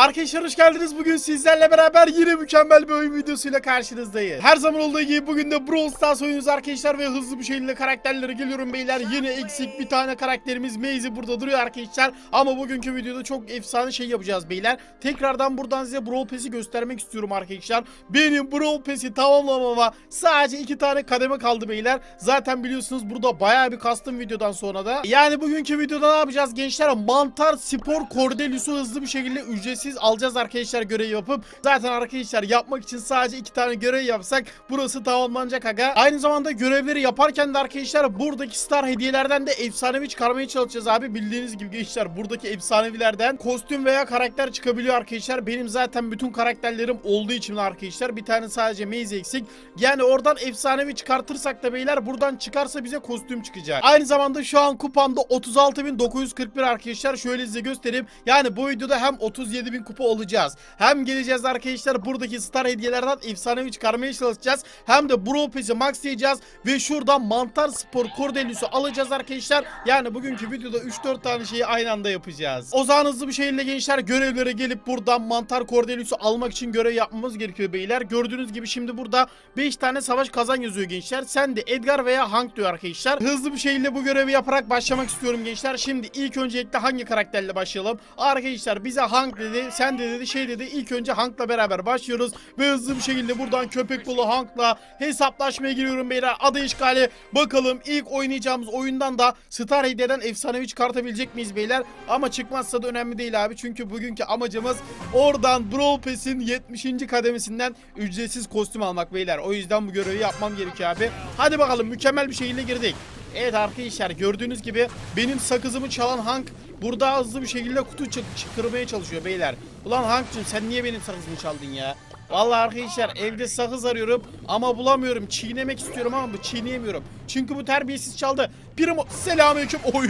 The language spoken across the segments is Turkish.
Arkadaşlar hoş geldiniz. Bugün sizlerle beraber yine mükemmel bir oyun videosuyla karşınızdayız. Her zaman olduğu gibi bugün de Brawl Stars oynuyoruz arkadaşlar ve hızlı bir şekilde karakterlere geliyorum beyler. Yine eksik bir tane karakterimiz Maze burada duruyor arkadaşlar. Ama bugünkü videoda çok efsane şey yapacağız beyler. Tekrardan buradan size Brawl Pass'i göstermek istiyorum arkadaşlar. Benim Brawl Pass'i tamamlamama sadece iki tane kademe kaldı beyler. Zaten biliyorsunuz burada bayağı bir kastım videodan sonra da. Yani bugünkü videoda ne yapacağız gençler? Mantar Spor Cordelius'u hızlı bir şekilde ücretsiz alacağız arkadaşlar görev yapıp. Zaten arkadaşlar yapmak için sadece iki tane görev yapsak burası tamamlanacak aga. Aynı zamanda görevleri yaparken de arkadaşlar buradaki star hediyelerden de efsanevi çıkarmaya çalışacağız abi. Bildiğiniz gibi gençler buradaki efsanevilerden kostüm veya karakter çıkabiliyor arkadaşlar. Benim zaten bütün karakterlerim olduğu için arkadaşlar bir tane sadece Maze eksik. Yani oradan efsanevi çıkartırsak da beyler buradan çıkarsa bize kostüm çıkacak. Aynı zamanda şu an kupamda 36.941 arkadaşlar. Şöyle size göstereyim. Yani bu videoda hem 37.000 kupa olacağız. Hem geleceğiz arkadaşlar buradaki star hediyelerden efsanevi çıkarmaya çalışacağız. Hem de Brawl Pass'i maxlayacağız ve şuradan Mantar Spor Cordelius'u alacağız arkadaşlar. Yani bugünkü videoda 3-4 tane şeyi aynı anda yapacağız. O zaman hızlı bir şekilde gençler görevlere gelip buradan Mantar Cordelius'u almak için görev yapmamız gerekiyor beyler. Gördüğünüz gibi şimdi burada 5 tane savaş kazan yazıyor gençler. Sen de Edgar veya Hank diyor arkadaşlar. Hızlı bir şekilde bu görevi yaparak başlamak istiyorum gençler. Şimdi ilk öncelikle hangi karakterle başlayalım? Arkadaşlar bize Hank dedi, sen de dedi, şey dedi. İlk önce Hank'la beraber başlıyoruz ve hızlı bir şekilde buradan köpek balı Hank'la hesaplaşmaya giriyorum beyler. Adı işgali. Bakalım ilk oynayacağımız oyundan da Star Hediye'den efsanevi çıkartabilecek miyiz beyler? Ama çıkmazsa da önemli değil abi. Çünkü bugünkü amacımız oradan Brawl Pass'in 70. kademesinden ücretsiz kostüm almak beyler. O yüzden bu görevi yapmam gerekiyor abi. Hadi bakalım mükemmel bir şekilde girdik. Evet arkadaşlar gördüğünüz gibi benim sakızımı çalan Hank burada hızlı bir şekilde kutu çık çıkarmaya çalışıyor beyler. Ulan Hank'cım sen niye benim sakızımı çaldın ya? Vallahi arkadaşlar evde sakız arıyorum ama bulamıyorum. Çiğnemek istiyorum ama bu çiğneyemiyorum. Çünkü bu terbiyesiz çaldı. Primo selamünaleyküm. Oy!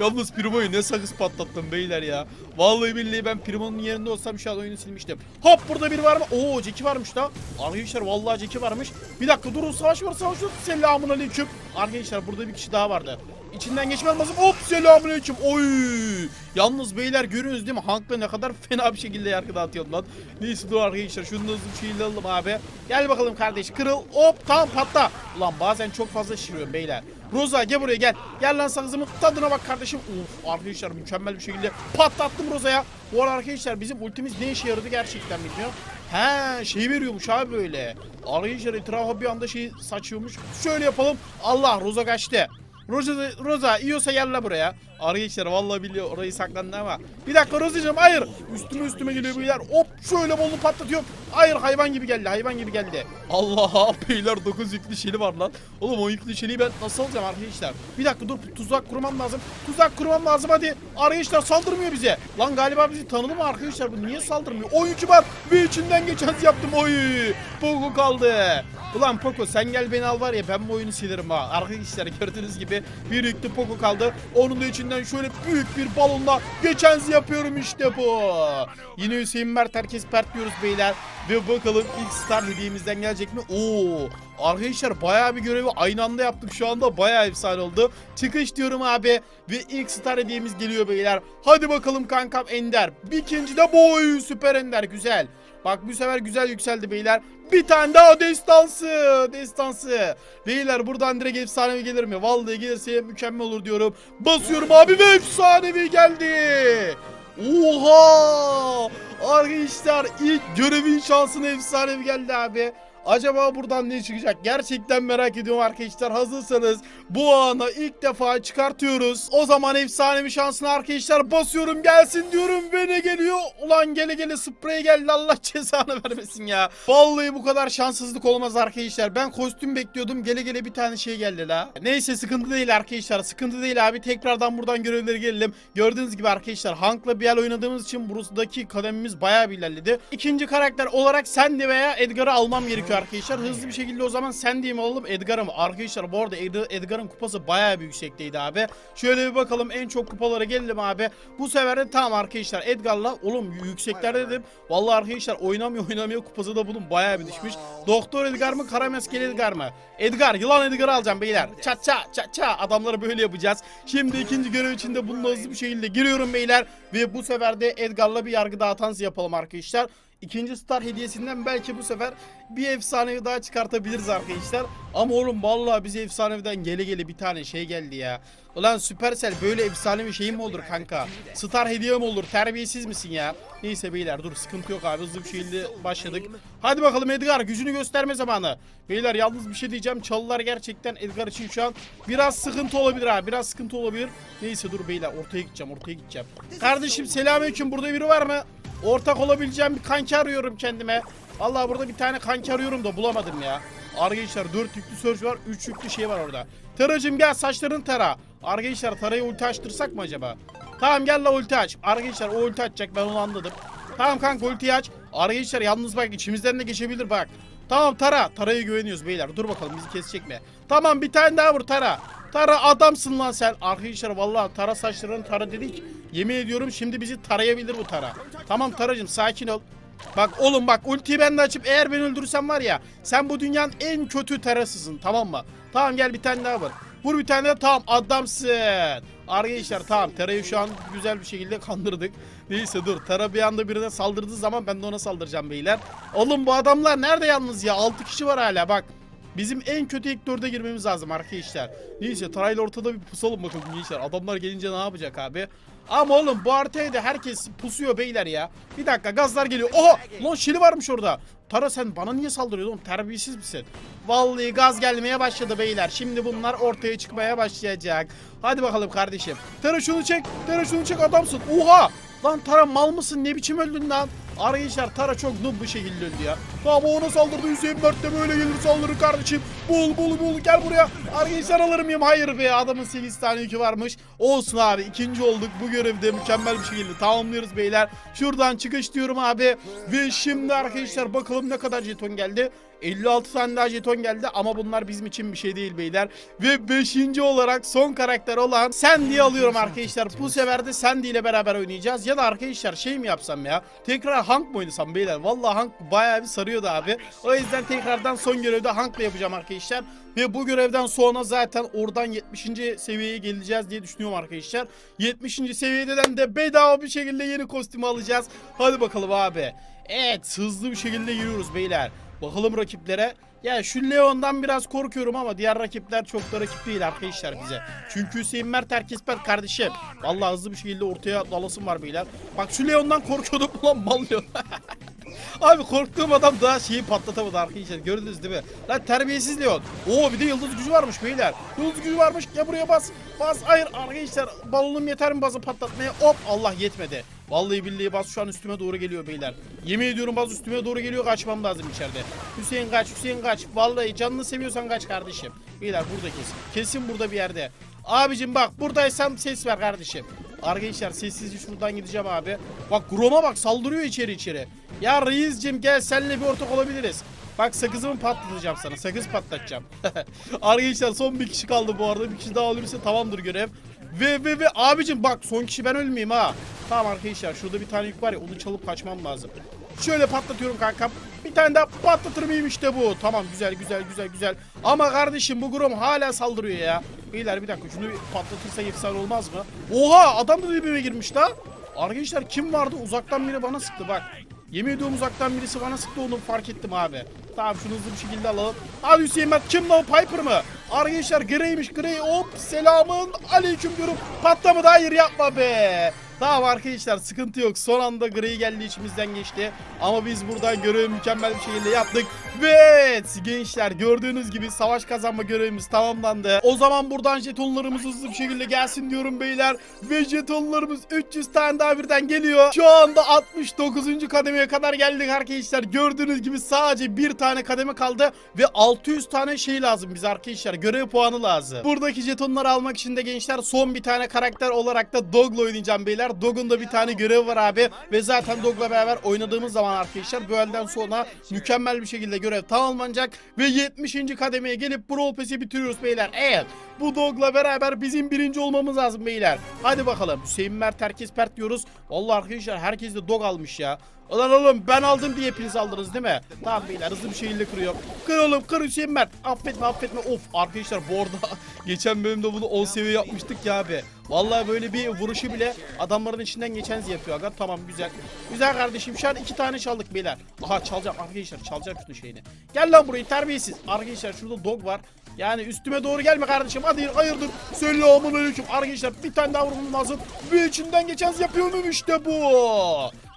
Yalnız Primo'yu ne sakız patlattım beyler ya. Vallahi billahi ben Primo'nun yerinde olsam şu an oyunu silmiştim. Hop burada biri var mı? Oo Jackie varmış da. Arkadaşlar vallahi Jackie varmış. Bir dakika durun savaş var savaş var. Selamünaleyküm. Arkadaşlar burada bir kişi daha vardı. İçinden geçmem lazım. Hop selamünaleyküm. Oy! Yalnız beyler görüyorsunuz değil mi? Hank'la ne kadar fena bir şekilde yargı dağıtıyorum lan. Neyse dur arkadaşlar şunu da hızlı bir alalım abi. Gel bakalım kardeş kırıl. Hop tamam patla. Ulan bazen çok fazla şişiriyorum beyler. Roza gel buraya gel. Gel lan sakızımın tadına bak kardeşim. Uf arkadaşlar mükemmel bir şekilde patlattım Roza'ya. Bu arada arkadaşlar bizim ultimiz ne işe yaradı gerçekten bilmiyorum. He şey veriyormuş abi böyle. Arkadaşlar etrafa bir anda şey saçıyormuş. Şöyle yapalım. Allah Roza kaçtı. Roza, Roza yiyorsa gel la buraya. Arkadaşlar vallahi biliyor orayı saklandı ama. Bir dakika Rozacığım hayır. Üstüme üstüme geliyor beyler. Hop şöyle bolu patlatıyorum. Hayır hayvan gibi geldi hayvan gibi geldi. Allah beyler 9 yüklü şeli var lan. Oğlum o yüklü şeliyi ben nasıl alacağım arkadaşlar? Bir dakika dur tuzak kurmam lazım. Tuzak kurmam lazım hadi. Arkadaşlar saldırmıyor bize. Lan galiba bizi tanıdı mı arkadaşlar? Bu niye saldırmıyor? Oyuncu var. Bir içinden geçen yaptım. Oy. Pogo kaldı. Ulan Poco sen gel beni al var ya ben bu oyunu silerim ha. Arkadaşlar gördüğünüz gibi bir yüklü Poco kaldı. Onun da içinden şöyle büyük bir balonla geçenzi yapıyorum işte bu. Yine Hüseyin Mert herkes pert diyoruz beyler. Ve bakalım ilk star hediyemizden gelecek mi? Oo. Arkadaşlar bayağı bir görevi aynı anda yaptık şu anda bayağı efsane oldu. Çıkış diyorum abi ve ilk star hediyemiz geliyor beyler. Hadi bakalım kankam Ender. Bir ikinci de boy süper Ender güzel. Bak bu sefer güzel yükseldi beyler. Bir tane daha destansı. Destansı. Beyler buradan direkt efsanevi gelir mi? Vallahi gelirse mükemmel olur diyorum. Basıyorum abi ve efsanevi geldi. Oha! Arkadaşlar ilk görevin şansına efsanevi geldi abi. Acaba buradan ne çıkacak? Gerçekten merak ediyorum arkadaşlar. Hazırsanız bu ana ilk defa çıkartıyoruz. O zaman efsanevi şansına arkadaşlar basıyorum gelsin diyorum ve ne geliyor? Ulan gele gele sprey geldi Allah cezanı vermesin ya. Vallahi bu kadar şanssızlık olmaz arkadaşlar. Ben kostüm bekliyordum gele gele bir tane şey geldi la. Neyse sıkıntı değil arkadaşlar. Sıkıntı değil abi. Tekrardan buradan görevlere gelelim. Gördüğünüz gibi arkadaşlar Hank'la bir yer oynadığımız için buradaki kademimiz bayağı bir ilerledi. İkinci karakter olarak Sandy veya Edgar'ı almam gerekiyor arkadaşlar. Hızlı bir şekilde o zaman Sandy'yi mi alalım Edgar'ı mı? Arkadaşlar bu arada Ed- Edgar'ın kupası bayağı bir yüksekteydi abi. Şöyle bir bakalım en çok kupalara gelelim abi. Bu sefer de tamam arkadaşlar Edgar'la oğlum yükseklerde dedim. Vallahi arkadaşlar oynamıyor oynamıyor kupası da bulun bayağı bir düşmüş. Doktor Edgar mı kara maskeli Edgar mı? Edgar yılan Edgar'ı alacağım beyler. Ça ça ça ça adamları böyle yapacağız. Şimdi ikinci görev içinde bununla hızlı bir şekilde giriyorum beyler. Ve bu sefer de Edgar'la bir yargı dağıtansı yapalım arkadaşlar. İkinci star hediyesinden belki bu sefer bir efsanevi daha çıkartabiliriz arkadaşlar. Ama oğlum vallahi bize efsaneviden gele gele bir tane şey geldi ya. Ulan Supercell böyle efsanevi şey mi olur kanka? Star hediye mi olur? Terbiyesiz misin ya? Neyse beyler dur sıkıntı yok abi hızlı bir şekilde başladık. Hadi bakalım Edgar gücünü gösterme zamanı. Beyler yalnız bir şey diyeceğim. Çalılar gerçekten Edgar için şu an biraz sıkıntı olabilir abi. Biraz sıkıntı olabilir. Neyse dur beyler ortaya gideceğim ortaya gideceğim. Kardeşim selamünaleyküm burada biri var mı? Ortak olabileceğim bir kanki arıyorum kendime. Vallahi burada bir tane kanki arıyorum da bulamadım ya. Arkadaşlar 4 yüklü search var 3 yüklü şey var orada. Taracım gel saçların tara. Arkadaşlar tarayı ulti açtırsak mı acaba? Tamam gel la ulti aç. Arkadaşlar o ulti açacak ben onu anladım. Tamam kanka ultiyi aç. Arkadaşlar yalnız bak içimizden de geçebilir bak. Tamam Tara. Tara'ya güveniyoruz beyler. Dur bakalım bizi kesecek mi? Tamam bir tane daha vur Tara. Tara adamsın lan sen. Arkadaşlar vallahi Tara saçlarını Tara dedik. Yemin ediyorum şimdi bizi tarayabilir bu Tara. Tamam Taracım sakin ol. Bak oğlum bak ultiyi ben de açıp eğer beni öldürürsen var ya sen bu dünyanın en kötü tarasısın tamam mı? Tamam gel bir tane daha vur. Vur bir tane daha tamam adamsın. Arkadaşlar tamam Tera'yı şu an güzel bir şekilde kandırdık. Neyse dur Tara bir anda birine saldırdığı zaman ben de ona saldıracağım beyler. Oğlum bu adamlar nerede yalnız ya? 6 kişi var hala bak. Bizim en kötü ilk dörde girmemiz lazım arkadaşlar. Neyse Taray'la ortada bir pusalım bakalım gençler. Adamlar gelince ne yapacak abi? Ama oğlum bu haritaya da herkes pusuyor beyler ya. Bir dakika gazlar geliyor. Oha! Lan şili varmış orada. Tara sen bana niye saldırıyorsun oğlum? Terbiyesiz misin? Vallahi gaz gelmeye başladı beyler. Şimdi bunlar ortaya çıkmaya başlayacak. Hadi bakalım kardeşim. Tara şunu çek. Tara şunu çek adamsın. Oha! Lan Tara mal mısın? Ne biçim öldün lan? Arkadaşlar Tara çok noob bir şekilde öldü ya. Tamam ona saldırdı. Hüseyin Mert de böyle gelir saldırır kardeşim. Bul bul bul gel buraya. Arkadaşlar alır mıyım? Hayır be adamın 8 tane yükü varmış. Olsun abi ikinci olduk. Bu görevde mükemmel bir şekilde tamamlıyoruz beyler. Şuradan çıkış diyorum abi. Ve şimdi arkadaşlar bakalım ne kadar jeton geldi. 56 tane daha jeton geldi ama bunlar bizim için bir şey değil beyler. Ve 5. olarak son karakter olan Sandy'yi alıyorum arkadaşlar. Bu sefer de Sandy ile beraber oynayacağız. Ya da arkadaşlar şey mi yapsam ya? Tekrar Hank mı oynasam beyler? Vallahi Hank bayağı bir sarıyordu abi. O yüzden tekrardan son görevde Hank'la yapacağım arkadaşlar. Ve bu görevden sonra zaten oradan 70. seviyeye geleceğiz diye düşünüyorum arkadaşlar. 70. seviyeden de bedava bir şekilde yeni kostümü alacağız. Hadi bakalım abi. Evet hızlı bir şekilde yürüyoruz beyler. Bakalım rakiplere. Ya şu Leon'dan biraz korkuyorum ama diğer rakipler çok da rakip değil arkadaşlar bize. Çünkü Hüseyin Mert herkes Mert kardeşim. Vallahi hızlı bir şekilde ortaya dalasım var beyler. Bak şu Leon'dan korkuyordum ulan mal Leon. Abi korktuğum adam daha şeyi patlatamadı arkadaşlar gördünüz değil mi? Lan terbiyesiz Leon. Oo bir de yıldız gücü varmış beyler. Yıldız gücü varmış ya buraya bas. Bas hayır arkadaşlar balonum yeter mi bazı patlatmaya? Hop Allah yetmedi. Vallahi billahi baz şu an üstüme doğru geliyor beyler. Yemin ediyorum baz üstüme doğru geliyor kaçmam lazım içeride. Hüseyin kaç Hüseyin kaç. Vallahi canını seviyorsan kaç kardeşim. Beyler burada kesin. Kesin burada bir yerde. Abicim bak buradaysam ses ver kardeşim. Arkadaşlar sessizce şuradan gideceğim abi. Bak Grom'a bak saldırıyor içeri içeri. Ya reiscim gel seninle bir ortak olabiliriz. Bak sakızımı patlatacağım sana. Sakız patlatacağım. Arkadaşlar son bir kişi kaldı bu arada. Bir kişi daha ölürse tamamdır görev. Ve ve ve abicim bak son kişi ben ölmeyeyim ha. Tamam arkadaşlar şurada bir tane yük var ya onu çalıp kaçmam lazım. Şöyle patlatıyorum kankam. Bir tane daha patlatır mıyım işte bu. Tamam güzel güzel güzel güzel. Ama kardeşim bu Grom hala saldırıyor ya. Beyler bir dakika şunu bir patlatırsak efsane olmaz mı? Oha adam da dibime girmiş la. Arkadaşlar kim vardı uzaktan biri bana sıktı bak. Yemin ediyorum uzaktan birisi bana sıktı onu fark ettim abi. Tamam şunu hızlı bir şekilde alalım. Hadi Hüseyin Mert kim lan Piper mı? Arkadaşlar Grey'miş Grey hop selamın aleyküm diyorum. Patlamadı hayır yapma be. Tamam arkadaşlar sıkıntı yok. Son anda Grey geldi içimizden geçti. Ama biz buradan görevi mükemmel bir şekilde yaptık. Ve evet gençler gördüğünüz gibi savaş kazanma görevimiz tamamlandı. O zaman buradan jetonlarımız hızlı bir şekilde gelsin diyorum beyler. Ve jetonlarımız 300 tane daha birden geliyor. Şu anda 69. kademeye kadar geldik arkadaşlar. Gördüğünüz gibi sadece bir tane kademe kaldı. Ve 600 tane şey lazım bize arkadaşlar. Görev puanı lazım. Buradaki jetonları almak için de gençler son bir tane karakter olarak da Dog'la oynayacağım beyler. Beyler. Dog'un da bir tane görevi var abi. Ve zaten Dog'la beraber oynadığımız zaman arkadaşlar bu elden sonra mükemmel bir şekilde görev tamamlanacak. Ve 70. kademeye gelip Brawl Pass'i bitiriyoruz beyler. Evet bu Dog'la beraber bizim birinci olmamız lazım beyler. Hadi bakalım. Hüseyin Mert herkes pert diyoruz. Vallahi arkadaşlar herkes de Dog almış ya. Ulan oğlum ben aldım diye hepiniz aldınız değil mi? Tamam beyler hızlı bir şekilde kırıyor. Kır oğlum kır Hüseyin Mert. Affetme affetme. Of arkadaşlar bu arada geçen bölümde bunu 10 seviye yapmıştık ya abi. Vallahi böyle bir vuruşu bile adamların içinden geçen yapıyor aga. Tamam güzel. Güzel kardeşim şu an iki tane çaldık beyler. Aha çalacağım arkadaşlar çalacağım şunu şeyini. Gel lan burayı terbiyesiz. Arkadaşlar şurada dog var. Yani üstüme doğru gelme kardeşim. Hadi hayırdır. Selamun aleyküm. Arkadaşlar bir tane daha vurmam lazım. Bir içinden geçen yapıyorum işte bu.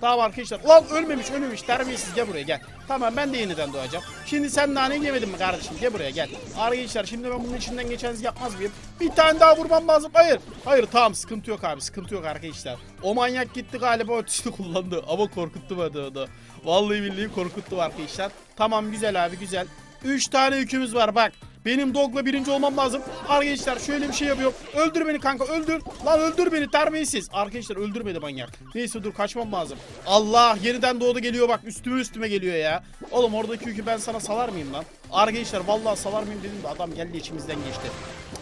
Tamam arkadaşlar. Lan ölmemiş ölmemiş. Terbiyesiz gel buraya gel. Tamam ben de yeniden doğacağım. Şimdi sen nane yemedin mi kardeşim? Gel buraya gel. Arkadaşlar şimdi ben bunun içinden geçen yapmaz mıyım? Bir tane daha vurmam lazım. Hayır. Hayır tamam sıkıntı yok abi. Sıkıntı yok arkadaşlar. O manyak gitti galiba ötüştü kullandı. Ama korkuttu beni onu. Vallahi billahi korkuttu arkadaşlar. Tamam güzel abi güzel. 3 tane yükümüz var bak. Benim dogla birinci olmam lazım. Arkadaşlar şöyle bir şey yapıyorum. Öldür beni kanka öldür. Lan öldür beni terbiyesiz. Arkadaşlar öldür beni manyak. Neyse dur kaçmam lazım. Allah yeniden doğdu geliyor bak üstüme üstüme geliyor ya. Oğlum oradaki yükü ben sana salar mıyım lan? Arkadaşlar vallahi salar mıyım dedim de adam geldi içimizden geçti.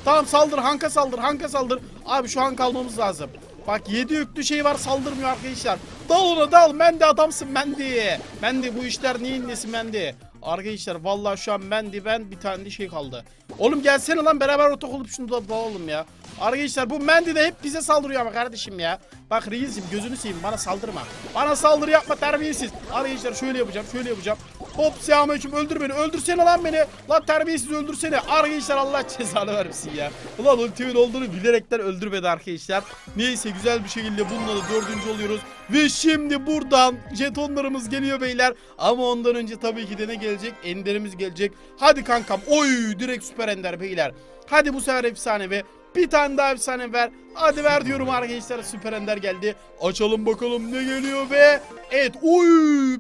Tamam saldır Hanka saldır Hanka saldır. Abi şu Hanka almamız lazım. Bak 7 yüklü şey var saldırmıyor arkadaşlar. Dal ona dal. Mendi adamsın Mendi. Mendi bu işler neyin nesi Mendi. Arkadaşlar vallahi şu an Mendi ben bir tane de şey kaldı. Oğlum gelsene lan beraber ortak olup şunu da dalalım ya. Arkadaşlar bu Mendi de hep bize saldırıyor ama kardeşim ya. Bak reisim gözünü seveyim bana saldırma. Bana saldırı yapma terbiyesiz. Arkadaşlar şöyle yapacağım şöyle yapacağım. Hop selamünaleyküm öldür beni öldürsene lan beni. Lan terbiyesiz öldürsene. Arkadaşlar Allah cezanı vermesin ya. Ulan ultimin olduğunu bilerekten öldürmedi arkadaşlar. Neyse güzel bir şekilde bununla da dördüncü oluyoruz. Ve şimdi buradan jetonlarımız geliyor beyler. Ama ondan önce tabii ki de ne gelecek? Enderimiz gelecek. Hadi kankam. Oy direkt süper ender beyler. Hadi bu sefer efsane ve bir tane daha efsane ver. Hadi ver diyorum arkadaşlar. Süper Ender geldi. Açalım bakalım ne geliyor ve evet oy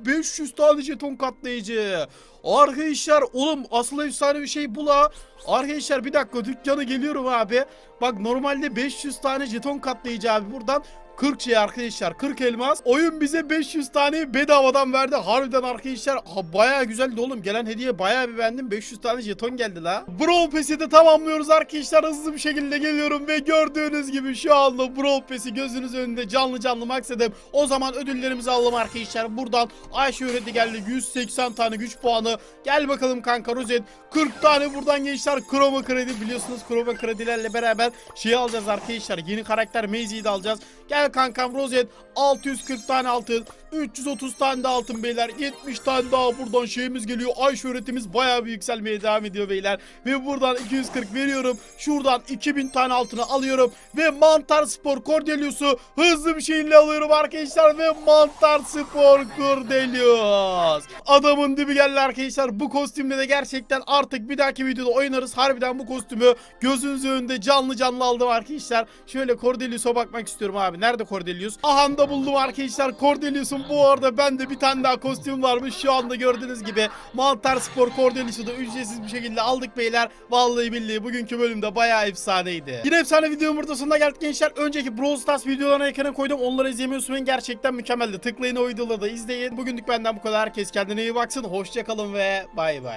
500 tane jeton katlayıcı. Arkadaşlar oğlum asıl efsane bir şey bu la. Arkadaşlar bir dakika dükkana geliyorum abi. Bak normalde 500 tane jeton katlayıcı abi buradan 40 şey arkadaşlar 40 elmas. Oyun bize 500 tane bedavadan verdi. Harbiden arkadaşlar ha, bayağı güzeldi oğlum. Gelen hediye bayağı bir beğendim. 500 tane jeton geldi la. Brawl Pass'i de tamamlıyoruz arkadaşlar. Hızlı bir şekilde geliyorum ve gördüğünüz gibi şu anda Brawl Pass'i gözünüz önünde canlı canlı maksadım. O zaman ödüllerimizi alalım arkadaşlar. Buradan Ayşe öğreti geldi. 180 tane güç puanı. Gel bakalım kanka Rozet. 40 tane buradan gençler Chroma kredi biliyorsunuz. Chroma kredilerle beraber şey alacağız arkadaşlar. Yeni karakter Maisie'yi de alacağız. Gel kankam Rozet. 640 tane altın. 330 tane de altın beyler. 70 tane daha buradan şeyimiz geliyor. Ayşe öğretimiz bayağı bir yükselmeye devam ediyor beyler. Ve buradan 240 veriyorum. Şuradan 2000 tane altını alıyorum. Ve Mantar Spor Cordelius'u hızlı bir şekilde alıyorum arkadaşlar. Ve Mantar Spor Cordelius. Adamın dibi geldi arkadaşlar. Bu kostümle de gerçekten artık bir dahaki videoda oynarız. Harbiden bu kostümü gözünüzün önünde canlı canlı aldım arkadaşlar. Şöyle Cordelius'a bakmak istiyorum abi Nerede Cordelius? Aha da buldum arkadaşlar. Cordelius'un bu arada bende bir tane daha kostüm varmış. Şu anda gördüğünüz gibi Mantar Spor Cordelius'u da ücretsiz bir şekilde aldık beyler. Vallahi billahi bugünkü bölümde bayağı efsaneydi. Yine efsane videomun burada sonuna geldik gençler. Önceki Brawl Stars videolarına ekrana koydum. Onları izlemeyi unutmayın gerçekten mükemmeldi. Tıklayın o videoları da izleyin. Bugünlük benden bu kadar. Herkes kendine iyi baksın. Hoşçakalın ve bay bay